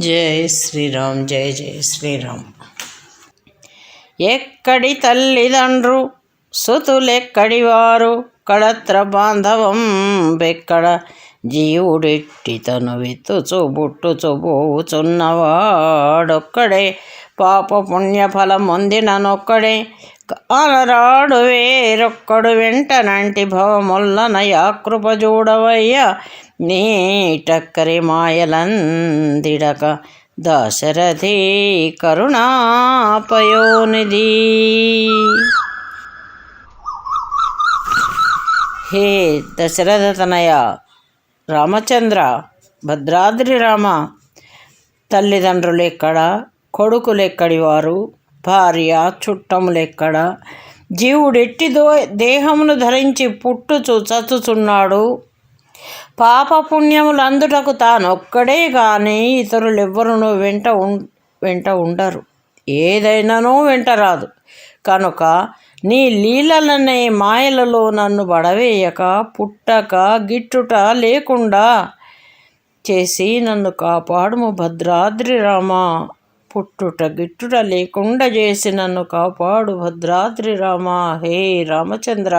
జై శ్రీరామ్ జై జై శ్రీరామ్. ఎక్కడి తల్లిదండ్రు సుతులెక్కడి వారు? కళత్ర బాంధవం బెక్కడ? జీవుడెట్టి తను విత్తుచు బుట్టుచు చూబోచున్నవాడొక్కడే పాప పుణ్య ఫలం పొందిననొక్కడే. కాలరాడు వేరొక్కడు వెంటనంటి భవముల్లన యాకృప చూడవయ్యా. నీటక్కరి మాయలందిడక దశరథి కరుణాపయోనిధి. హే దశరథ తనయ రామచంద్ర భద్రాద్రి రామ తల్లిదండ్రులు ఎక్కడ కొడుకులు ఎక్కడి వారు భార్య చుట్టములు ఎక్కడ జీవుడెట్టి దో దేహమును ధరించి పుట్టుచు చచ్చుచున్నాడు పాపపుణ్యములు అందుటకు తానొక్కడే కానీ ఇతరులెవ్వరునూ వెంట వెంట ఉండరు. ఏదైనానో వెంట రాదు కనుక నీ లీలలనే మాయలలో నన్ను బడవేయక పుట్టక గిట్టుట లేకుండా చేసి నన్ను కాపాడుము భద్రాద్రి రామ. పుట్టుట గిట్టుట లేకుండా చేసి నన్ను కాపాడు భద్రాద్రి రామ. హే రామచంద్ర!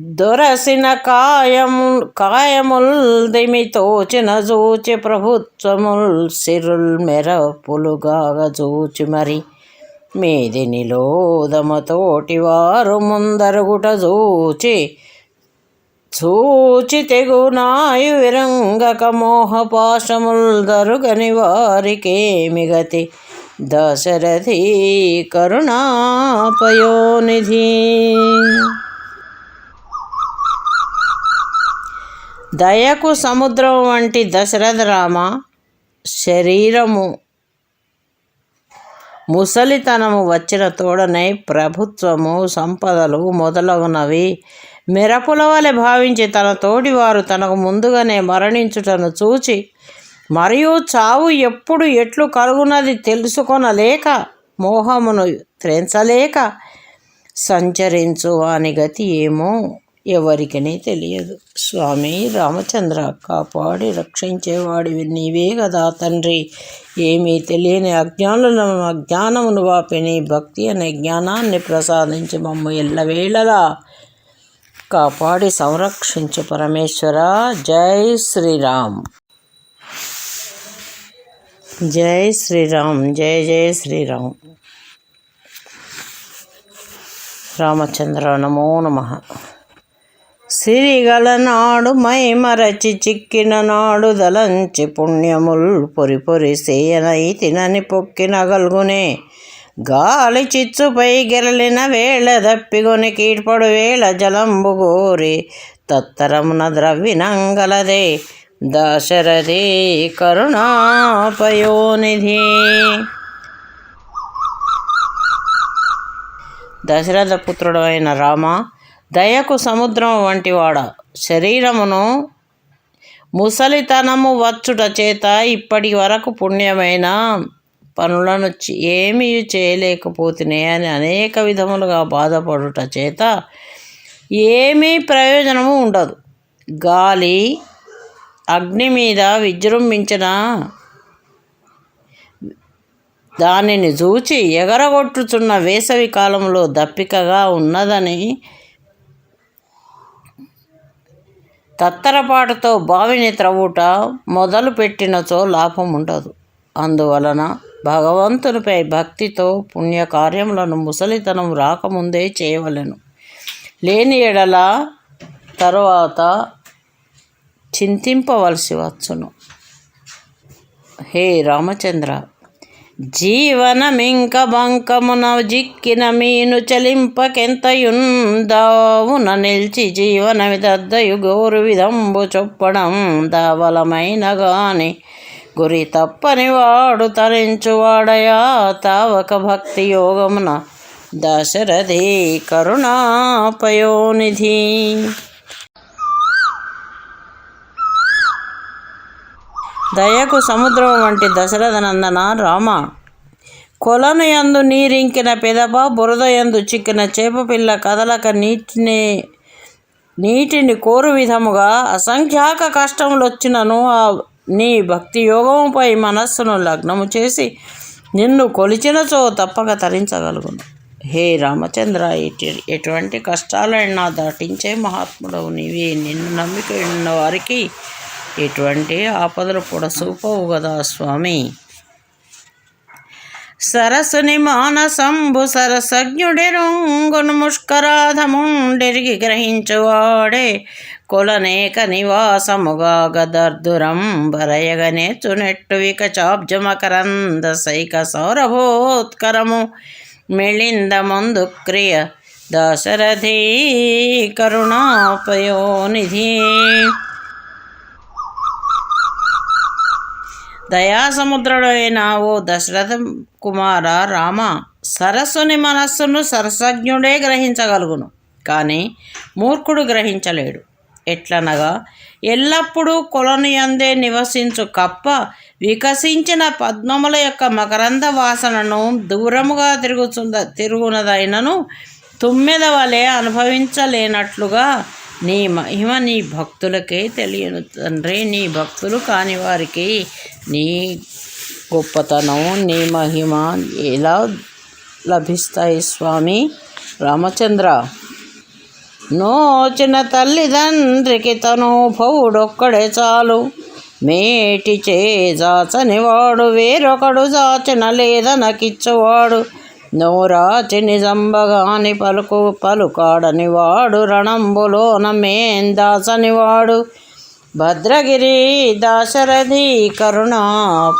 దొరసిన కాయము కాయముల్ దిమితోచిన జూచి ప్రభుత్వముల్ సిరుల్ మెరపులుగా జూచి మరి. మీది నిలోదమతోటి వారు ముందరుగుట జూచి చూచి తెగునాయు విరంగక మోహపాశముల్ దరుగని వారికేమి గతి? దశరథి కరుణాపయోనిధి దయకు సముద్రం వంటి దశరథ రామ శరీరము ముసలితనము వచ్చిన తోడనే ప్రభుత్వము సంపదలు మొదలగునవి. మెరపుల వలె భావించి తన తోడివారు తనకు ముందుగానే మరణించుటను చూచి మరియు చావు ఎప్పుడు ఎట్లు కలుగునది తెలుసుకొనలేక మోహమును త్రెంచలేక సంచరించు వాని గతి ఏమో? ఎవరికని తెలియదు. స్వామి రామచంద్ర కాపాడి రక్షించేవాడివి నీవే కదా తండ్రి. ఏమీ తెలియని అజ్ఞానులను అజ్ఞానమును వాపిని భక్తి అనే జ్ఞానాన్ని ప్రసాదించి మమ్మ ఎల్లవేళలా కాపాడి సంరక్షించు పరమేశ్వర. జై శ్రీరామ్. జై శ్రీరామ్ జై జై శ్రీరామ్. రామచంద్ర నమో నమః. సిరిగల నాడు మై మరచి చిక్కిన నాడు దలంచి పుణ్యముల్ పొరి పొరి సేయనై తినని పొక్కిన గల్గునే గాలి చిచ్చుపై గెరలిన వేళ దప్పిగొని కీడ్పడు వేళ జలంబు గోరి తత్తరమున ద్రవ్యనంగలదే దశరథి కరుణాపయోనిధి. దశరథ పుత్రుడు అయిన రామ దయకు సముద్రం వంటివాడ శరీరమును ముసలితనము వచ్చుట చేత ఇప్పటి వరకు పుణ్యమైన పనులను ఏమీ చేయలేకపోతున్నాయి అని అనేక విధములుగా బాధపడుట చేత ఏమీ ప్రయోజనము ఉండదు. గాలి అగ్ని మీద విజృంభించిన దానిని చూచి ఎగరగొట్టుచున్న వేసవి కాలంలో దప్పికగా ఉన్నదని తత్తరపాటుతో బావిని త్రవ్వుట మొదలు పెట్టినచో లాభం ఉండదు అందువలన భగవంతునిపై భక్తితో పుణ్యకార్యములను ముసలితనం రాకముందే చేయవలెను. లేని ఎడల తరువాత చింతింపవలసి వచ్చును. హే రామచంద్ర! జీవనమింక బంకమున జిక్కిన మీను చలింపకెంతయుందావున నిల్చి జీవనమిదద్దయు గోరు విధంబు చొప్పడం దావలమైన గాని. గురి తప్పని వాడు తరించువాడయా తావక భక్తి యోగమున. దశరథి కరుణాపయోనిధి. దయకు సముద్రం వంటి దశరథ నందన రామ. కొలను యందు నీరింకిన పెదప బురద యందు చిక్కిన చేపపిల్ల కదలక నీటిని నీటిని కోరు విధముగా అసంఖ్యాక కష్టములొచ్చినను ఆ నీ భక్తి యోగముపై మనస్సును లగ్నము చేసి నిన్ను కొలిచినచో తప్పక తరించగలుగును. హే రామచంద్ర ఎటు ఎటువంటి కష్టాలైనా దాటించే మహాత్ముడవు నీవే. నిన్ను నమ్మిక ఉన్న వారికి ఇటువంటి ఆపదలు పొడసూపవు కదా స్వామి. సరసుని మానసంభు సరసజ్ఞుడి రంగును ముష్కరాధముండెరిగి గ్రహించువాడే కులనేక నివాసముగా గదర్దురం బరయగనే చునెట్టు విక చాబ్జమకరంద సైక సౌరభోత్కరము మిళింద ముందు క్రియ దశరథీ కరుణాపయోనిధి. దయాసముద్రుడైన ఓ దశరథ కుమార రామ సరస్సుని మనస్సును సరసజ్ఞుడే గ్రహించగలుగును. కానీ మూర్ఖుడు గ్రహించలేడు. ఎట్లనగా ఎల్లప్పుడూ కులను అందే నివసించు కప్ప వికసించిన పద్మముల యొక్క మకరంద వాసనను దూరముగా తిరుగుతుంద తిరుగునదైనను తుమ్మెద వలె అనుభవించలేనట్లుగా నీ మహిమ నీ భక్తులకే తెలియను తండ్రి. నీ భక్తులు కాని వారికి నీ గొప్పతనం నీ మహిమ ఎలా లభిస్తాయి స్వామి? రామచంద్ర నోచిన తల్లిదండ్రికి తను భవుడొక్కడే చాలు. మేటి చే వాడు వేరొకడు జాచిన లేదనకిచ్చువాడు. నోరాచి నిజంబగాని పలుకు పలుకాడని వాడు రణంబులోన మేందాసని వాడు భద్రగిరి దాశరథి కరుణాపయోనిధి.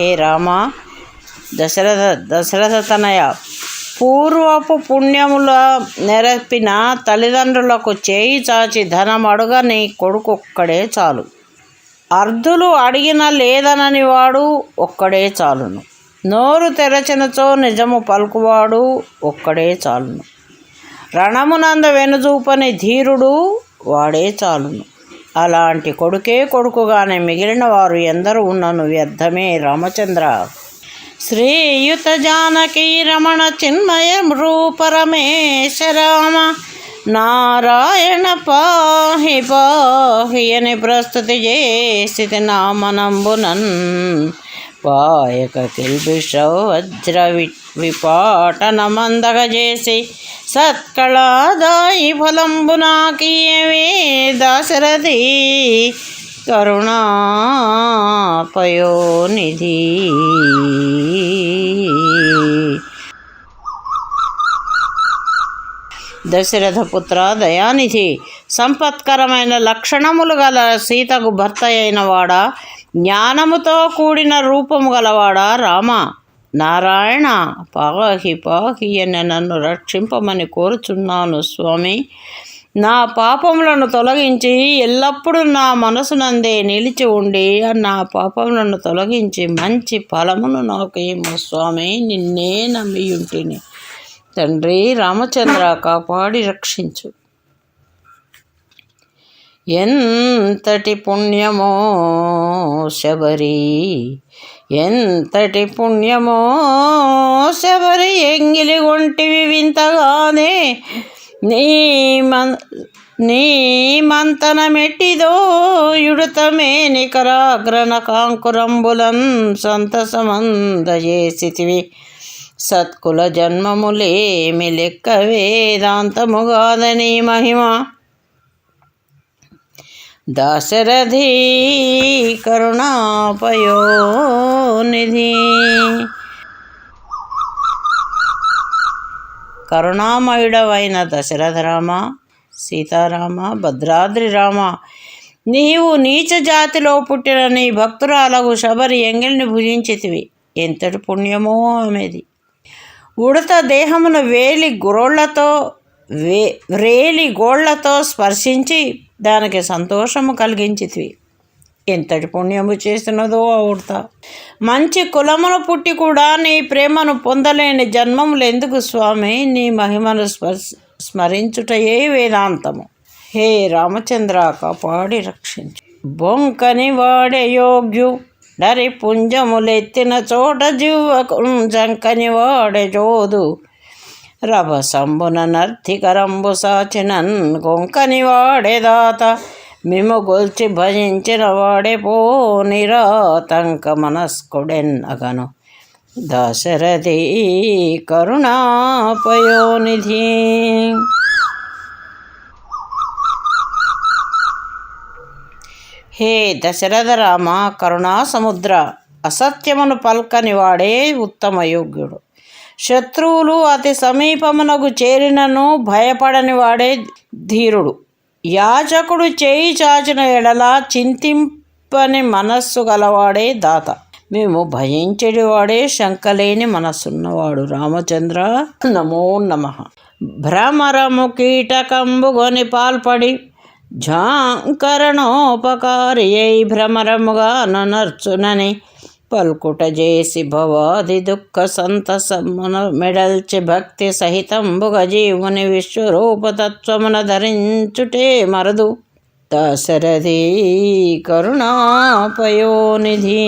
హే రామ దశరథ దశరథ తనయ పూర్వపు పుణ్యముల నెరపిన తల్లిదండ్రులకు చేయి చాచి ధనం అడుగని కొడుకొక్కడే చాలు. అర్ధులు అడిగిన లేదనని వాడు ఒక్కడే చాలును. నోరు తెరచినచో నిజము పలుకువాడు ఒక్కడే చాలును. రణమునంద వెనుజూపని ధీరుడు వాడే చాలును. అలాంటి కొడుకే కొడుకుగానే మిగిలిన వారు ఎందరు ఉన్నను వ్యర్థమే రామచంద్ర. శ్రీయుత జానకి రమణ చిన్మయ రూపరమేశ రామ నారాయణ పాహి పాహి అని ప్రస్తుతి చేసి నామనంబునన్. పాయక కిల్బిషౌ వజ్ర వి విపాటన మందగ చేసి సత్కళాదాయి ఫలంబు నాకీయవే దాశరథి కరుణాపయోనిధి. దశరథపుత్ర దయానిధి. సంపత్కరమైన లక్షణములు గల సీతకు భర్త అయిన వాడా జ్ఞానముతో కూడిన రూపము గలవాడా రామ. నారాయణ పాహి పాహి అని నన్ను రక్షింపమని కోరుచున్నాను స్వామి. నా పాపములను తొలగించి ఎల్లప్పుడూ నా మనసునందే నిలిచి ఉండి నా పాపములను తొలగించి మంచి ఫలమును నాకు ఏమో స్వామి? నిన్నే నమ్మియుంటిని. తండ్రి రామచంద్ర కాపాడి రక్షించు. ఎంతటి పుణ్యమో శబరి ఎంతటి పుణ్యమో శబరి ఎంగిలి ఒంటివి వింతగానే నీ మన్ నీ మంతన మెట్టిదో యుడతమే నికరాగ్రణ కాంకురంబులం సంతసమందజేసితివి. సత్కుల జన్మములేమి లెక్క వేదాంతముగాదని మహిమ. దాశరథి కరుణాపయోనిధి. కరుణామయుడవైన దశరథరామ సీతారామ భద్రాద్రి రామ నీవు నీచ జాతిలో పుట్టిన నీ భక్తురాలకు శబరి ఎంగిల్ని భుజించితివి. ఎంతటి పుణ్యమో ఆమెది. ఉడత దేహమును వేలి గోళ్ళతో వే వ్రేలి గోళ్ళతో స్పర్శించి దానికి సంతోషము కలిగించితివి. ఎంతటి పుణ్యము చేసినదో ఆ ఉడత. మంచి కులమును పుట్టి కూడా నీ ప్రేమను పొందలేని జన్మములు ఎందుకు స్వామి? నీ మహిమను స్మర్ స్మరించుటయే వేదాంతము. హే రామచంద్ర కాపాడి రక్షించు. బొంకని వాడే యోగ్యు. నరి పుంజములెత్తిన చోట జీవకు జంకని వాడే జోదు రభసంబున నర్తికరంబు సాచినన్ కొంకని వాడేదాత మిము గొల్చి భజించిన వాడే పో నిరాతంక మనస్కుడెన్నగను దశరథి కరుణాపయోనిధి. హే దశరథ రామ కరుణాసముద్ర అసత్యమును పల్కని వాడే ఉత్తమ యోగ్యుడు. శత్రువులు అతి సమీపమునకు చేరినను భయపడని వాడే ధీరుడు. యాచకుడు చేయి చాచిన ఎడల చింతింపని మనస్సు గలవాడే దాత. మేము భయించడివాడే శంకలేని మనస్సున్నవాడు రామచంద్ర. నమో నమ. భ్రమరము కీటకంబుగొని పాల్పడి ఝాంకరణోపకారియై భ్రమరముగా ననర్చునని పల్కుట చేసి భవాది దుఃఖ సంతసమున మెడల్చి భక్తి సహితంబుగ జీవుని విశ్వరూపతత్వమున ధరించుటే మరదు. దశరథి కరుణాపయోనిధి.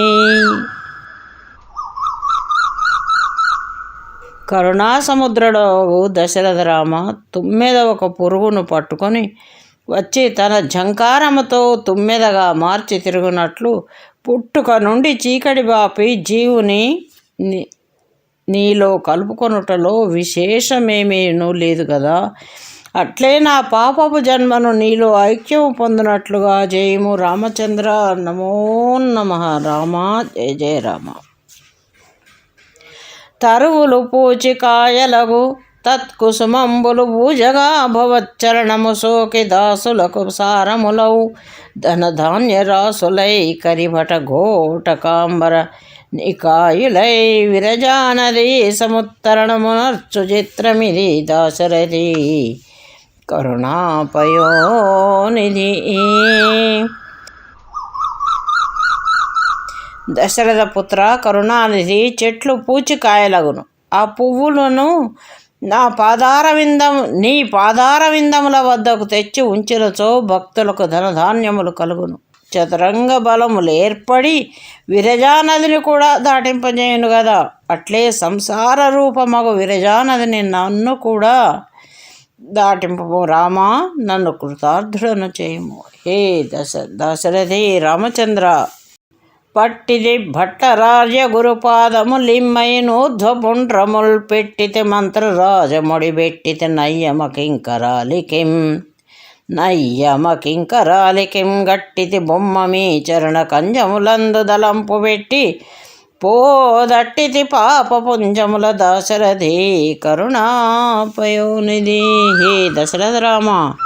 కరుణాసముద్రుడవు దశరథ రామ తుమ్మెద ఒక పురుగును పట్టుకొని వచ్చి తన ఝంకారముతో తుమ్మెదగా మార్చి తిరుగునట్లు పుట్టుక నుండి చీకటి బాపి జీవుని నీలో కలుపుకొనుటలో విశేషమేమీనూ లేదు కదా అట్లే నా పాపపు జన్మను నీలో ఐక్యం పొందినట్లుగా జయము రామచంద్ర నమో నమ. రామ జయ జయ రామ. తరువులు పూచికాయలగు తత్కుసుమంబులు పూజగా భవచ్చరణము సోకి దాసులకు సారములౌ. ధనధాన్య రాసులై కరిభట ఘోటకాంబర నికాయులై విరజానది సముత్తరణమునర్చు చిత్రమిది దాశరథి. కరుణాపయోనిధి. దశరథ పుత్ర కరుణానిధి చెట్లు పూచికాయలగును. ఆ పువ్వులను నా పాదార విందం నీ పాదారవిందముల వద్దకు తెచ్చి ఉంచినచో భక్తులకు ధనధాన్యములు కలుగును. చతురంగ బలములు ఏర్పడి విరజానదిని కూడా దాటింపజేయును కదా అట్లే సంసార రూపమగు విరజానదిని నన్ను కూడా దాటింపు రామా నన్ను కృతార్థుడను చేయము హే దశ దశరథి రామచంద్ర! పట్టిది భట్టరాజ గురుపాదము లిమ్మయినూర్ధ్వపుండ్రముల్ పెట్టితే మంత్రరాజముడి పెట్టితి నయ్యమ కింకరాలికిం నయ్యమ కింకరాలికిం గట్టితి బొమ్మ మీ చరణ కంజములందు దలంపు పెట్టి పోదట్టితి పాప పుంజముల దశరథి కరుణాపయోనిధి. హే దశరథ రామ!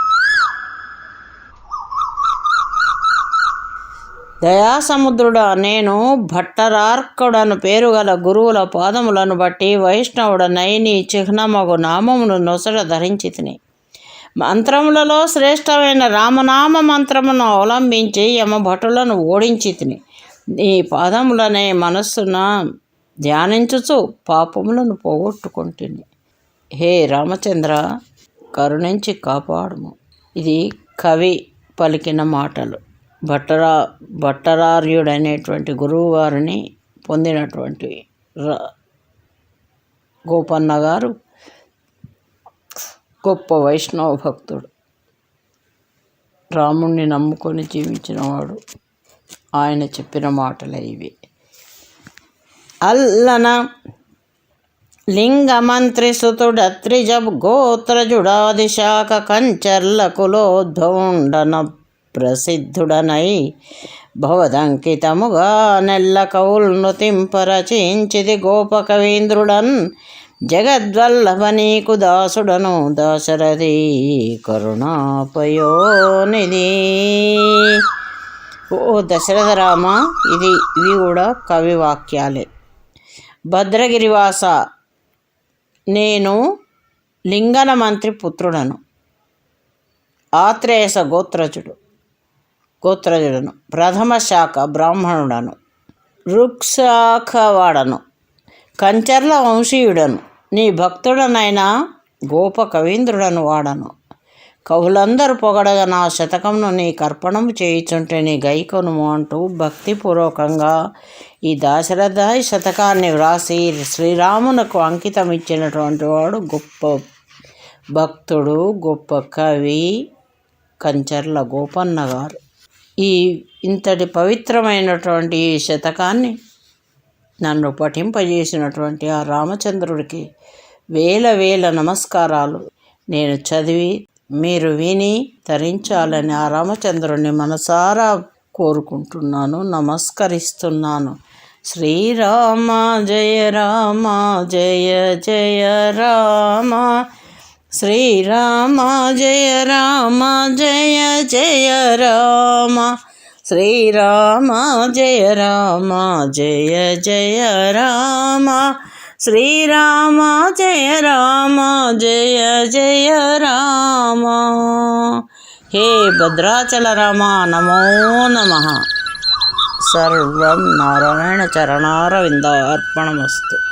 దయాసముద్రుడా నేను భట్టరార్కుడను పేరు గల గురువుల పాదములను బట్టి వైష్ణవుడనై నీ చిహ్నమగు నామమును నొసట ధరించి తిని మంత్రములలో శ్రేష్టమైన రామనామ మంత్రమును అవలంబించి యమ భటులను ఓడించి తిని నీ పాదములనే మనస్సున ధ్యానించుచు పాపములను పోగొట్టుకుంటుంది హే రామచంద్ర కరుణించి కాపాడుము. ఇది కవి పలికిన మాటలు. భట్టరా భట్టరార్యుడనేటువంటి గురువు గారిని పొందినటువంటి గోపన్న గారు గొప్ప వైష్ణవ భక్తుడు. రాముణ్ణి నమ్ముకొని జీవించినవాడు ఆయన చెప్పిన మాటలే ఇవి. అల్లన లింగమంత్రి సుతుడత్రిజ గోత్రజుడాది శాఖ కంచర్ల కులోద్భవుండన ప్రసిద్ధుడనై భవదంకితముగా నెల్ల కవుల్ నృతింపరచించిది గోపకవీంద్రుడన్ జగద్వల్లభ నీకు దాసుడను దాశరథి కరుణాపయోనిధి. ఓ దశరథ రామ ఇది ఇవి కూడా కవి వాక్యాలే భద్రగిరివాస నేను లింగన మంత్రి పుత్రుడను. ఆత్రేయస గోత్రజుడు గోత్రజుడను ప్రథమ శాఖ బ్రాహ్మణుడను రుక్శాఖవాడను కంచర్ల వంశీయుడను నీ భక్తుడనైన గోప కవీంద్రుడను వాడను. కవులందరూ పొగడగా నా శతకంను నీ కర్పణం చేయుచుంటే నీ గైకొనుము అంటూ భక్తిపూర్వకంగా ఈ దాశరథాయి శతకాన్ని వ్రాసి శ్రీరామునకు అంకితం ఇచ్చినటువంటి వాడు గొప్ప భక్తుడు గొప్ప కవి కంచర్ల గోపన్న గారు ఈ ఇంతటి పవిత్రమైనటువంటి ఈ శతకాన్ని నన్ను పఠింపజేసినటువంటి ఆ రామచంద్రుడికి వేల వేల నమస్కారాలు. నేను చదివి మీరు విని తరించాలని ఆ రామచంద్రుడిని మనసారా కోరుకుంటున్నాను నమస్కరిస్తున్నాను. శ్రీరామ జయ రామ జయ జయ రామ. శ్రీరామ జయ రామ జయ జయ రామ. శ్రీరామ జయ రామ జయ జయ రామ. శ్రీరామ జయ రామ జయ జయ రామ. హే భద్రాచల రామ నమో నమ. సర్వం నారాయణ చరణారవిందర్పణమస్తు.